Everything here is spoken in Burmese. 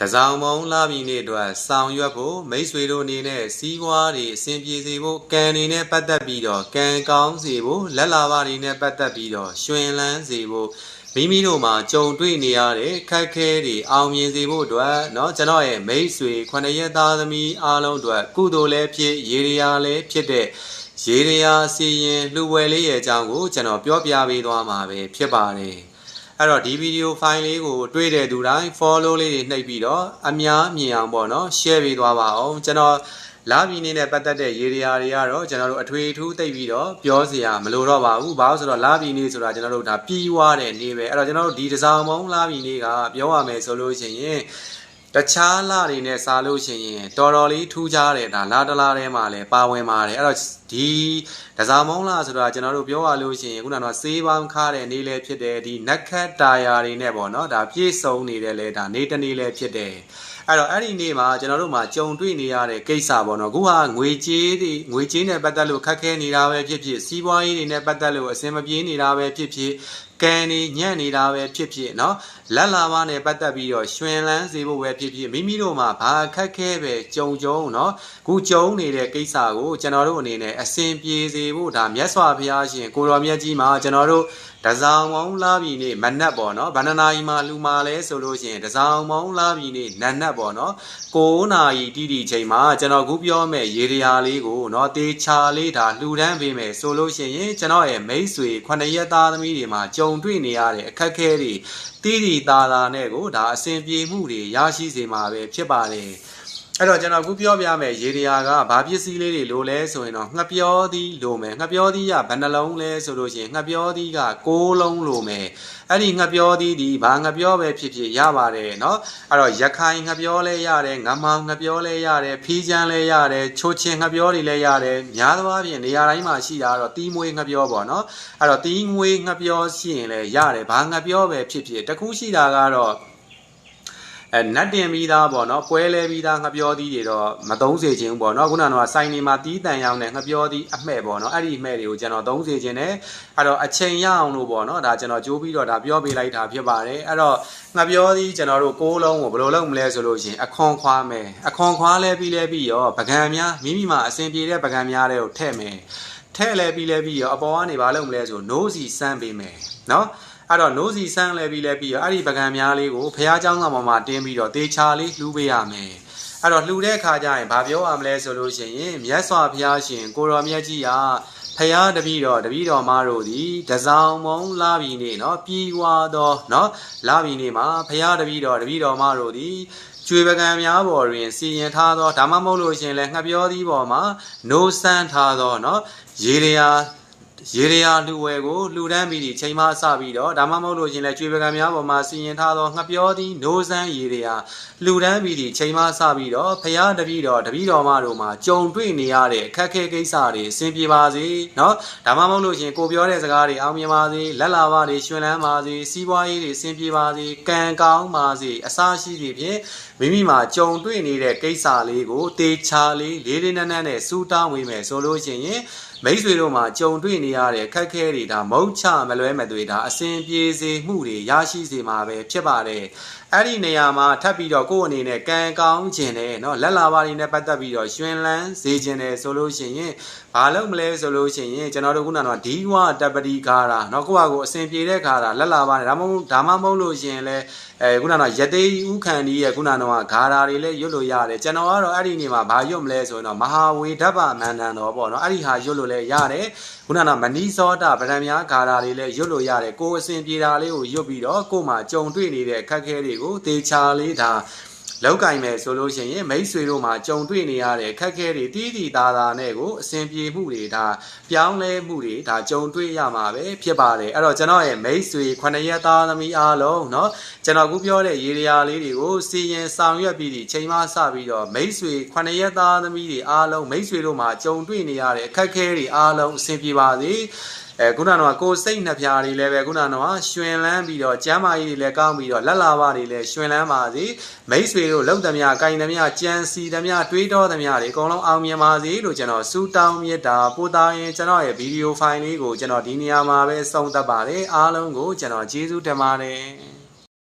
တစောင်းမုံလာပြီနေ့အတွက်ဆောင်ရွက်ဖို့မိတ်ဆွေတို့အနေနဲ့စီးပွားတွေအဆင်ပြေစေဖို့ကံတွေနဲ့ပတ်သက်ပြီးတော့ကံကောင်းစေဖို့လက်လာပါတွေနဲ့ပတ်သက်ပြီးတော့ရှင်လန်းစေဖို့မိမိတို့မှာကြုံတွေ့နေရတဲ့ခက်ခဲတွေအောင်မြင်စေဖို့အတွက်เนาะကျွန်တော်ရဲ့မိတ်ဆွေခொနရက်သားသမီးအားလုံးအတွက်ကုသိုလ်လည်းဖြစ်ရေရရာလည်းဖြစ်တဲ့ရေရရာစီရင်လှူဝယ်လေးရဲ့အကြောင်းကိုကျွန်တော်ပြောပြပေးသွားမှာပဲဖြစ်ပါတယ် အဲ့တော့ဒီဗီဒီယိုဖိုင်လေးကိုတွေ့တဲ့သူတိုင်း follow လေးတွေနှိပ်ပြီးတော့အများမြင်အောင်ပေါ့နော် share ပေးသွားပါအောင်ကျွန်တော်လာဗီနေနဲ့ပတ်သက်တဲ့ရေဒီယာတွေကတော့ကျွန်တော်တို့အထွေအထူးသိပ်ပြီးတော့ပြောစရာမလိုတော့ပါဘူးဘာလို့ဆိုတော့လာဗီနေဆိုတာကျွန်တော်တို့ဒါပြီးွားတဲ့နေ့ပဲအဲ့တော့ကျွန်တော်တို့ဒီတစ်စောင်းမုံလာဗီနေကပြောရမယ်ဆိုလို့ရှိရင် တခြားလာတွေနဲ့စားလို့ရှိရင်တော်တော်လေးထူးခြားတယ်ဒါလာတလားထဲမှာလည်းပါဝင်ပါတယ်အဲ့တော့ဒီဒဇာမုံလာဆိုတာကျွန်တော်တို့ပြောရလို့ရှိရင်ခုနကတော့ဆေးပေါင်းခါတဲ့နေ့လည်းဖြစ်တယ်ဒီနက်ခတ်တာယာတွေနဲ့ပေါ့နော်ဒါပြည့်စုံနေတယ်လေဒါနေ့တစ်နေ့လည်းဖြစ်တယ်အဲ့တော့အဲ့ဒီနေ့မှာကျွန်တော်တို့မှာကြုံတွေ့နေရတဲ့ကိစ္စပေါ့နော်ခုဟာငွေကြေးတွေငွေကြေးနဲ့ပတ်သက်လို့ခက်ခဲနေတာပဲဖြစ်ဖြစ်စီးပွားရေးတွေနဲ့ပတ်သက်လို့အဆင်မပြေနေတာပဲဖြစ်ဖြစ် ကံနေညံ့နေတာပဲဖြစ်ဖြစ်เนาะလက်လာမနဲ့ပတ်သက်ပြီးတော့ရှင်လန်းစေဖို့ပဲဖြစ်ဖြစ်မိမိတို့မှာဘာခက်ခဲပဲကြုံကြုံเนาะခုကြုံနေတဲ့ကိစ္စကိုကျွန်တော်တို့အနေနဲ့အဆင်ပြေစေဖို့ဒါမြတ်စွာဘုရားရှင်ကိုတော်မြတ်ကြီးမှာကျွန်တော်တို့ တစောင်မောင်းလာပြီနေ့မနက်ပေါ့နော်ဘဏ္ဍနာယီမှာလူမာလဲဆိုလို့ရှိရင်တစောင်မောင်းလာပြီနေ့နတ်နတ်ပေါ့နော်9နာရီတိတိချိန်မှာကျွန်တော်ခုပြောမဲ့ရေရာလေးကိုနော်တေချာလေးဒါလှူဒန်းပေးမယ်ဆိုလို့ရှိရင်ကျွန်တော်ရဲ့မိတ်ဆွေခုနှစ်ရက်သားသမီးတွေမှာကြုံတွေ့နေရတဲ့အခက်အခဲတွေတိတိတာတာနဲ့ကိုဒါအဆင်ပြေမှုတွေရရှိစေမှာပဲဖြစ်ပါတယ် အဲ့တော့ကျွန်တော်ခုပြောပြမယ်ရေတရာကဘာပစ္စည်းလေးတွေလိုလဲဆိုရင်တော့ငှက်ပြောသီးလိုမယ်ငှက်ပြောသီးကဘယ်နှလုံးလဲဆိုလို့ရှိရင်ငှက်ပြောသီးက6လုံးလိုမယ်အဲ့ဒီငှက်ပြောသီးဒီဘာငှက်ပြောပဲဖြစ်ဖြစ်ရပါတယ်เนาะအဲ့တော့ရခိုင်ငှက်ပြောလဲရတယ်ငမောင်ငှက်ပြောလဲရတယ်ဖီးချမ်းလဲရတယ်ချိုးချင်းငှက်ပြောတွေလဲရတယ်များသောအားဖြင့်နေရာတိုင်းမှာရှိတာကတော့တီးမွေးငှက်ပြောပေါ့เนาะအဲ့တော့တီးမွေးငှက်ပြောရှိရင်လဲရတယ်ဘာငှက်ပြောပဲဖြစ်ဖြစ်တခုရှိတာကတော့ အဲနတ်တင်ပြီးသားပေါ့နော်ပွဲလဲပြီးသားငှပြောသီးတွေတော့မသုံးစေခြင်းပေါ့နော်ခုနကတော့စိုင်းနေမှာတီးတန်ရောင်းတဲ့ငှပြောသီးအမှဲ့ပေါ့နော်အဲ့ဒီအမှဲ့တွေကိုကျွန်တော်သုံးစေခြင်းနဲ့အဲ့တော့အချိန်ရအောင်လို့ပေါ့နော်ဒါကျွန်တော်ကြိုးပြီးတော့ဒါပြောပေးလိုက်တာဖြစ်ပါတယ်အဲ့တော့ငှပြောသီးကျွန်တော်တို့ကိုးလုံးကိုဘယ်လိုလုပ်မလဲဆိုလို့ရှိရင်အခွန်ခွားမယ်အခွန်ခွားလဲပြီးလဲပြီးရောပကံများမိမိမှာအစဉ်ပြေတဲ့ပကံများတွေကိုထည့်မယ်ထဲ့လဲပြီးလဲပြီးရောအပေါ်ကနေဘာလုပ်မလဲဆိုနိုးစီစမ်းပေးမယ်နော် အဲ့တော့နိုးစီဆန်းလဲပြီးလဲပြီးတော့အဲ့ဒီပကံများလေးကိုဖះเจ้าကမှမှတင်းပြီးတော့တေချာလေးလှူပေးရမယ်အဲ့တော့လှူတဲ့အခါကျရင်ဘာပြောရမလဲဆိုလို့ရှိရင်မြတ်စွာဘုရားရှင်ကိုတော်မြတ်ကြီးဟာဖះတပည့်တော်တပည့်တော်မတို့သည်တစောင်းမုံလာပြီနေเนาะပြီးွားသောเนาะလာပြီနေမှာဖះတပည့်တော်တပည့်တော်မတို့သည်ကျွေပကံများပေါ်တွင်စီရင်ထားသောဒါမှမဟုတ်လို့ရှင်လဲငှက်ပြောသီးပေါ်မှာနိုးဆန်းထားသောเนาะရေရ ရာရေရရာလူဝဲကိုလှူဒန်းပြီးဒီချိန်မှစပြီးတော့ဒါမှမဟုတ်လို့ရှင်လဲကျွေပကံများပေါ်မှာစီရင်ထားသောငှက်ပြောသီးနိုးဆန်းရေရရာလှူဒန်းပြီးဒီချိန်မှစပြီးတော့ဖရာတပည့်တော်တပည့်တော်မတို့မှာကြုံတွေ့နေရတဲ့အခက်ခဲကိစ္စတွေအဆင်ပြေပါစေเนาะဒါမှမဟုတ်လို့ရှင်ကိုပြောတဲ့စကားတွေအောင်မြင်ပါစေလက်လာပါတွေရှင်လန်းပါစေစီးပွားရေးတွေအဆင်ပြေပါစေကံကောင်းပါစေအစရှိသဖြင့်မိမိမှာကြုံတွေ့နေတဲ့ကိစ္စလေးကိုတေချာလေးလေးလေးနက်နက်နဲ့စူးတောင်းဝင်မယ်ဆိုလို့ရှိရင် မိတ်ဆွေတို့မှာကြုံတွေ့နေရတဲ့ခက်ခဲတွေဒါမုတ်ချမလွဲမသွေဒါအစဉ်ပြေစေမှုတွေရရှိစေမှာပဲဖြစ်ပါတယ်အဲ့ဒီနေရာမှာထပ်ပြီးတော့ကိုယ့်အနေနဲ့ကံကောင်းခြင်းနဲ့เนาะလက်လာပါတွေနဲ့ပတ်သက်ပြီးတော့ရှင်လန်းစေခြင်းနဲ့ဆိုလို့ရှိရင်ဘာလုပ်မလဲဆိုလို့ရှိရင်ကျွန်တော်တို့ခုနကတော့ဒီဝတပတိကာရာเนาะကိုယ့်ဟာကိုယ်အစဉ်ပြေတဲ့ခါတာလက်လာပါနဲ့ဒါမှမဟုတ်ဒါမှမဟုတ်လို့ရှိရင်လည်းအဲခုနကတော့ယသိဥခန္ဒီရဲ့ခုနကတော့ဂါရာတွေလည်းရွတ်လို့ရတယ်ကျွန်တော်ကတော့အဲ့ဒီနေမှာဘာရွတ်မလဲဆိုရင်တော့မဟာဝေဓဗ္ဗမန္တန်တော်ပေါ့เนาะအဲ့ဒီဟာရွတ်လို့ ့လည်းရတယ်ခုနကမနီးစောတာဗရံများဂါရာတွေလည်းရွတ်လို့ရတယ်ကိုယ်အစဉ်ပြေတာလေးကိုရွတ်ပြီးတော့ကိုယ်မှာကြုံတွေ့နေတဲ့အခက်အခဲတွေကိုတေချာလေးဒါ လောက်ကင်မယ်ဆိုလို့ရှိရင်မိတ်ဆွေတို့မှာကြုံတွေ့နေရတဲ့ခက်ခဲတွေတီးတီသားသားနဲ့ကိုအစဉ်ပြေမှုတွေဒါပြောင်းလဲမှုတွေဒါကြုံတွေ့ရမှာပဲဖြစ်ပါတယ်အဲ့တော့ကျွန်တော်ရဲ့မိတ်ဆွေ9ရက်သားသမီးအားလုံးเนาะကျွန်တော်ခုပြောတဲ့ရေရာလေးတွေကိုစီရင်ဆောင်ရွက်ပြီးဒီချိန်မှစပြီးတော့မိတ်ဆွေ9ရက်သားသမီးတွေအားလုံးမိတ်ဆွေတို့မှာကြုံတွေ့နေရတဲ့အခက်ခဲတွေအားလုံးအစဉ်ပြေပါစေ အဲခုနကတော့ကိုစိတ်နှပြတွေလည်းပဲခုနကတော့ရွှင်လန်းပြီးတော့ကျမ်းမာရေးတွေလည်းကောင်းပြီးတော့လက်လာပါတွေလည်းရွှင်လန်းပါစေမိတ်ဆွေတို့လုံသမျှ၊ကိုင်သမျှ၊ကြံစီသမျှတွေးတောသမျှတွေအကုန်လုံးအောင်မြင်ပါစေလို့ကျွန်တော်ဆုတောင်းမြတ်တာပို့သားရင်ကျွန်တော်ရဲ့ဗီဒီယိုဖိုင်လေးကိုကျွန်တော်ဒီနေရာမှာပဲဆုံးသတ်ပါတယ်အားလုံးကိုကျွန်တော်ကျေးဇူးတင်ပါတယ်